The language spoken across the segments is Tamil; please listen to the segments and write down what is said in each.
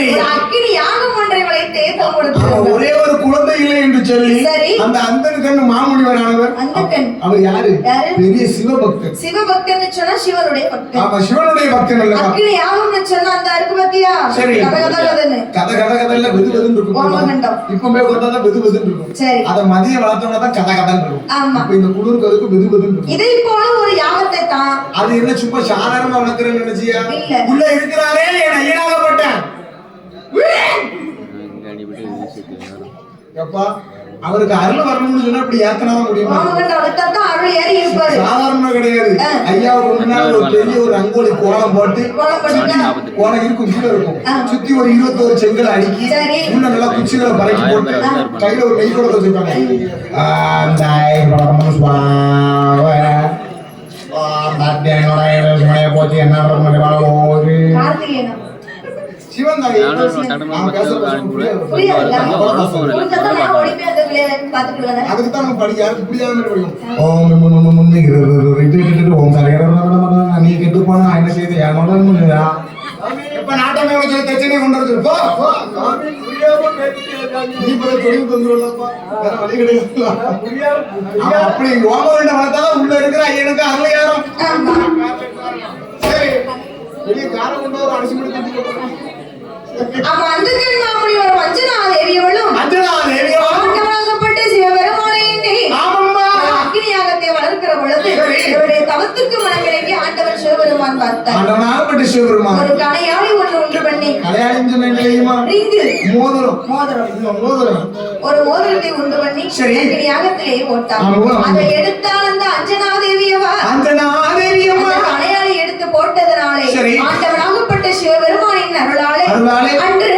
சரி. அக்கினி யாகம் ஒன்றை ஆமா, தோப்படுத்து ஒரே ஒரு குழந்தை இல்லை என்று சொல்லி. அந்த அந்தன் கண்ணு மாமுனிவரானவர் அந்தகன். அவர் யாரு? பெரிய சிவபக்தர் சிவபக்தன்னு சொன்னா சிவனுடைய பக்தன் ஆமா சிவனுடைய பக்தன் அல்லவா அக்கினி யாகம்னு சொன்னா அந்த இருக்கு பாத்தியா சரி கத கத கதன்னு கதை கதை கதையில வெது வெதுன்னு இருக்கும். இப்பவே கொடுத்தா வெது வெதுன்னு இருக்கும் சரி. அத மதியம் வளர்த்தோம்னா தான் கதை கதை இருக்கும் ஆமா. இந்த குளிருக்கு அதுக்கு வெது வெதுன்னு இருக்கும் இதை போல ஒரு யாகத்தை தான் அது என்ன சும்மா சாதாரணமா வளர்க்குறேன்னு நினைச்சியா. உள்ள இருக்கிறாரே என் ஐயனாகப்பட்டேன் எப்பா அவருக்கு அருள் வரணும்னு சொன்னா இப்படி ஏத்தனாதான் முடியுமா? ஓமகண்டம் வளர்த்தா தான் அருள் ஏறி இருப்பாரு. சாதாரண கிடையாது. ஐயாவுக்கு முன்னாடி ஒரு பெரிய ஒரு ரங்கோலி கோலம் போட்டு கோலம் இருக்கும் கீழே இருக்கும். சுத்தி ஒரு இருபத்தோரு செங்கல் அடுக்கி. உள்ள நல்லா குச்சிகளை பறக்கி போட்டு கையில ஒரு நெய் இளசுமனைய போச்சு. என்ன நீ கெட்டு போனா என்ன செய்து? என் மகன் முடியா இப்ப நாட்டமே வச்சு பிரச்சனை கொண்டு வந்து போ நீ போய் தொழில் தந்துடலாம்ப்பா வேற வழி கிடையாது அவன் அப்படி ஓமவண்ட வளர்த்தாதான் உள்ள இருக்கிற ஐயனுக்கு அருள் யாரும்? சரி வெளியே காரை கொண்டு ஒரு அரிசி மணி அப்ப அந்தகன் மாமுனிவர் வஞ்சனா தேவியவளும் சிவபெருமானை ஒரு அக்கினி யாகத்தை வளர்க்கிற பொழுது சரி. இவருடைய தவத்துக்கு மனமிறங்கி ஆண்டவர் சிவபெருமான் பார்த்தார். ஆண்டவனாகப்பட்ட சிவபெருமான். ஒரு கணையாளி ஒன்று உண்டு பண்ணி. மோதிரம். மோதிரம். மோதிரம். ஒரு மோதிரத்தை உண்டு பண்ணி சரி. அக்கினி யாகத்திலே போட்டார். அதை எடுத்தால் அந்த அஞ்சனா தேவியவா அஞ்சனா தேவியம்மா அந்த கணையாளி எடுத்து போட்டதனாலே. ஆண்டவனாகப்பட்ட சிவபெருமானின் அருளாலே. அன்று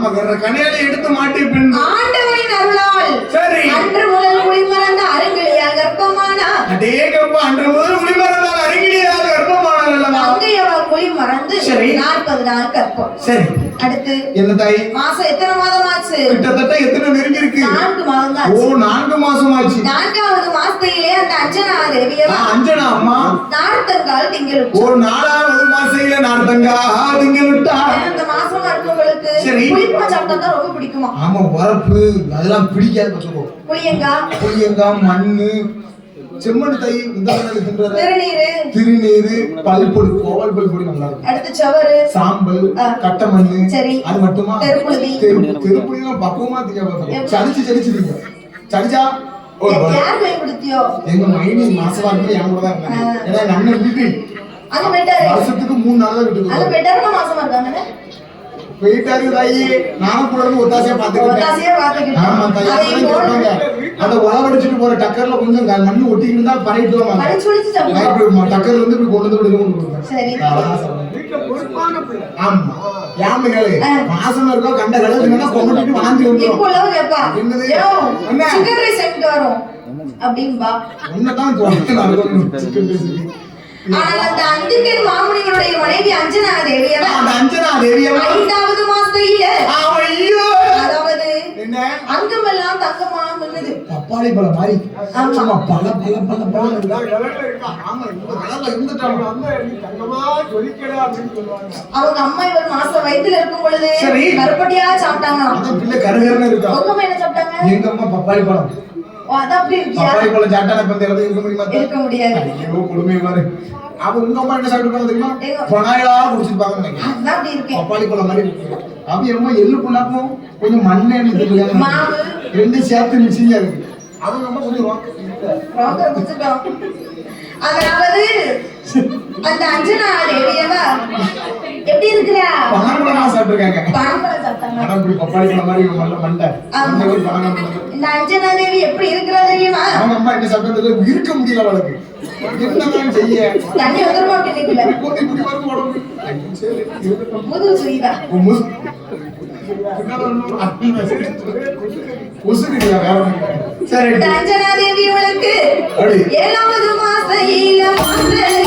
ஆமா வேற கனையால எடுத்து மாட்டி பின் ஆண்டவனின் அருளால் சரி. அன்று முதல் குடிமறந்த அருங்கிலியால் கர்ப்பமானா? அடேகப்பா அன்று முதல் குடிமகனால் அருகிலேயாவது கர்ப்பமானால் அல்லவா? அங்கையவா குழி மறந்து சரி. நாற்பது நாள் கற்போம். சரி. அடுத்து என்ன தாய்? மாசம் எத்தனை மாதம் ஆச்சு கிட்டத்தட்ட எத்தனை நெருங்கி இருக்கு? நான்கு மாதம் தான் ஓ. நான்கு மாசம் ஆச்சு நான்காவது மாசத்திலே அந்த அஞ்சனா தேவியவா அஞ்சனா அம்மா. நார்த்தங்கால் திங்கள் ஒரு நாலாவது மாசையில நார்த்தங்கா திங்கள் விட்டா அந்த மாசமா இருக்கவங்களுக்கு சரி. புளிப்பா சாப்பிட்டா தான் ரொம்ப பிடிக்குமா? ஆமா வரப்பு அதெல்லாம் பிடிக்காது பச்சுக்கோ புளியங்கா? புளியங்காய் மண்ணு செம்மண் தை இந்த திருநீரு. திருநீரு பல்பொடி கோவல் பல்பொடி நல்லா இருக்கும். அடுத்து சவறு. சாம்பல். கட்ட மண்ணு சரி. அது மட்டுமா? தெருப்புழுதி. தெருப்புலாம் பக்குவமா திங்க பார்த்தோம் சடிச்சு சடிச்சு திங்க சடிச்சா எங்க மைனி மாசமா இருக்கு என் கூட தான் இருந்தாங்க. ஆ. ஏன்னா அண்ணன் வீட்டு. வருஷத்துக்கு மூணு நாள் தான் வீட்டுக்கு மாசமா இருக்காங்கன்னு போயிட்டாரு தாயி நானும் கூட ஒத்தாசையா பாத்துக்கிட்டேன். ஆமா தாயி அந்த உழவடிச்சிட்டு போற டக்கர்ல கொஞ்சம் மண்ணு ஒட்டிக்கிட்டு பரவிட்டு வாங்க. டக்கர்ல இருந்து இப்படி கொண்டு வந்து கொண்டு சொல்றேன். ஆமா. யாமைகளே ஆ. மாசம் இருக்கோ? கண்ட கலந்துனா கொண்டுட்டு வாந்தி இப்போ வந்துடும். அப்படின்பா. உன்னதான் ஆனால் அந்த அந்திக்கன் மாமுனிகளுடைய மனைவி அஞ்சனா தேவியவ அந்த அஞ்சனா தேவியவா பப்பாளி பழம் மாதிரி. ஆமா. பல பல பல பல. அவங்க அம்மா இவர் மாசம் வயித்துல இருக்கும் பொழுது சரி. கருப்பட்டியா சாப்பிட்டாங்க. பிள்ளை கருகருன்னு இருக்கா? உங்க என்ன சாப்பிட்டாங்க? எங்க அம்மா பப்பாளி பழம். அப்படி பப்பாளி பழம் சாப்பிட்டா இடத்துல இருக்க முடியுமா? இருக்க முடியாது. ஐயோ கொடுமை பாரு. அப்ப உங்க அம்மா என்ன சாப்பிட்டுருப்பாங்க தெரியுமா? பனாயா அப்படி இருக்கேன் பப்பாளி பழம் மாதிரி இருக்கு. அப்ப என்னமோ எள்ளு புண்ணாக்கும் கொஞ்சம் மண்ணெண்ணெய். ரெண்டும் சேர்த்து மிக்சிங்கா இருக்கு. அவங்க அம்மா கொஞ்சம் rock- ரோக்க குத்துட்டோம் அதாவது அந்த அஞ்சனா தேவியவா எப்படி இருக்கிறா? பனம்பழமா சாப்பிட்டிருக்காங்க. இப்படி. இந்த அஞ்சனா தேவி எப்படி இருக்கிறா தெரியுமா? அவங்க அம்மா என்ன சாப்பிட்டதுல இருக்க முடியல அவளுக்கு. செய்ய. தண்ணி வந்துருமா வரும் உடம்பு. முதுகு சுரிதா. சரி. அஞ்சனா தேவி அவளுக்கு அடி. ஏழாவது மாசையில மாசையில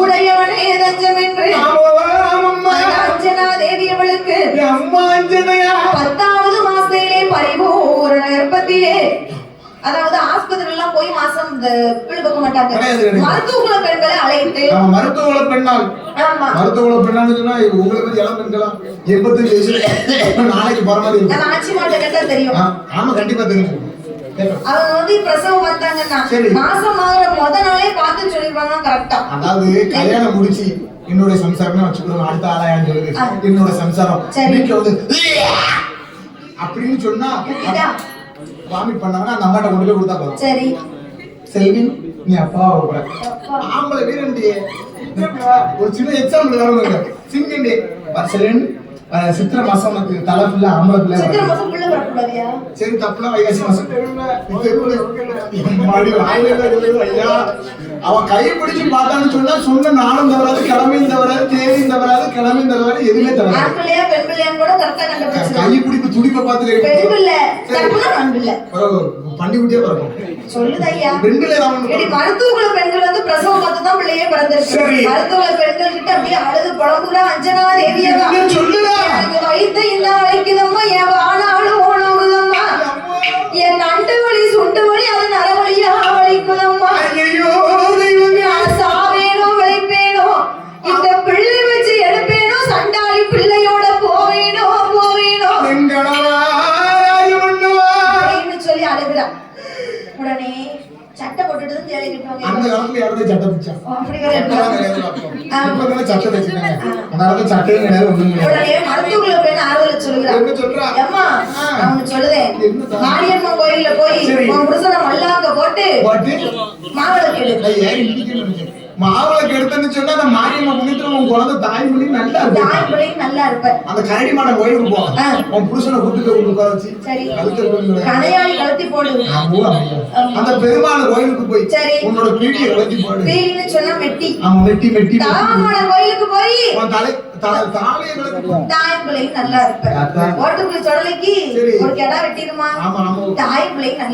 உடையவனே தஞ்சம் என்று அஞ்சனா தேவி அவளுக்கு. பத்தாவது மாசத்திலே பரிபூரண கர்ப்பத்திலே. அதாவது ஆஸ்பத்திரி எல்லாம் போய் மாசம் பார்க்க மாட்டாங்க. மருத்துவ குல பெண்களை அழைத்து. மருத்துவ குல பெண்ணால். ஆமா. மருத்துவ குல பெண்ணான்னு சொன்னா உங்களை பத்தி இளம் பெண்களா எண்பத்தஞ்சு வயசுல நாளைக்கு நம்ம ஆட்சி மாட்ட கேட்டா தெரியும். ஆமா கண்டிப்பா தெரியும். அவங்க வந்து பிரசவம் பார்த்தாங்கன்னா. மாசம் ஆகிற முத நாளே பார்த்து சொல்லிருப்பாங்க கரெக்டா அதாவது கல்யாணம் முடிச்சு என்னுடைய சம்சாரம் வச்சுக்கிறோம் அடுத்த ஆளாயான்னு சொல்லுது. என்னோட சம்சாரம் சரி. வீட்டுல வந்து அப்படின்னு சொன்னா. வாமிட் பண்ணாங்கன்னா அந்த அம்மாட்ட கொண்டு போய் கொடுத்தா போதும் சரி செல்வி நீ அப்பாவா கூட அப்பா. ஆம்பளை வீரண்டி ஒரு சின்ன எக்ஸாம்பிள் வரவங்க சிங்கண்டி செலன் சித்திரை மாசம் உனக்கு தலை பிள்ளை ஆம்பளை பிள்ளை சித்திரை. மாசம் பிள்ளை வரக்கூடாதியா? சரி தப்புலாம் வைகாசி மாசம். மாடி வாயில இருக்குது, ஐயா. அவன் கை பிடிச்சு பார்த்தான்னு சொன்னா சொன்ன நாளும் தவறாது கிழமையும் தவறாது தேதியும் தவறாது கிழமையும் தவறாது எதுவுமே தவறாது. கை பிடிப்பு துடிப்பை பார்த்து பெண் பிள்ளை சரி. தப்புனா ஆண் பிள்ளை பண்டி குட்டியே பிறக்கும். சொல்லுது ஐயா பெண்கள் வந்து பிரசவம் பார்த்து தான் பிள்ளையே பிறந்திருக்கு. மருத்துவ பெண்கள் கிட்ட அப்படியே அழுது புலம்புறா அஞ்சனா என்ன சொல்லுடா. வயித்த இந்த வலிக்குதம்மா என் வானாலும் சட்டையும் கிடையாது, ஒண்ணும் கிடையாது. உடனே மருத்துவக்குள்ள பெண் ஆறுதல் சொல்லுகிறா என்ன சொல்றா? அம்மா. அவனு சொல்லுதேன்? மாரியம்மன் கோயில்ல போய் புருஷனை மல்லாக்க போட்டு போட்டு, மாவிளக்கு மாவிளக்கு எடுத்தேன்னு சொன்னா அந்த மாரியம்மா புண்ணியத்துல உன் குழந்தை தாய் மொழி நல்லா இருக்கும் தாய் பிள்ளை நல்லா இருப்ப அந்த கரடி மாட கோயிலுக்கு போ ஆ. உன் புருஷனை கூட்டிட்டு வந்து உட்கார வச்சு சரி கழுத்துல கொண்டு வர. கணையாளி கலத்தி போடு ஆமா, ஆமா. அந்த பெருமாள் கோயிலுக்கு போய் சரி. உன்னோட பீடியை கலத்தி போடு பீலின்னு சொன்னா மெட்டி ஆமா வெட்டி வெட்டி வெட்டி. தாமமான கோயிலுக்கு போய் உன் தலை. தாய் பிள்ளை நல்லா இருப்ப. ஓட்டுக்குள்ள சொடலைக்கு. ஒரு கெடா வெட்டிடுமா தாய் பிள்ளை நல்லா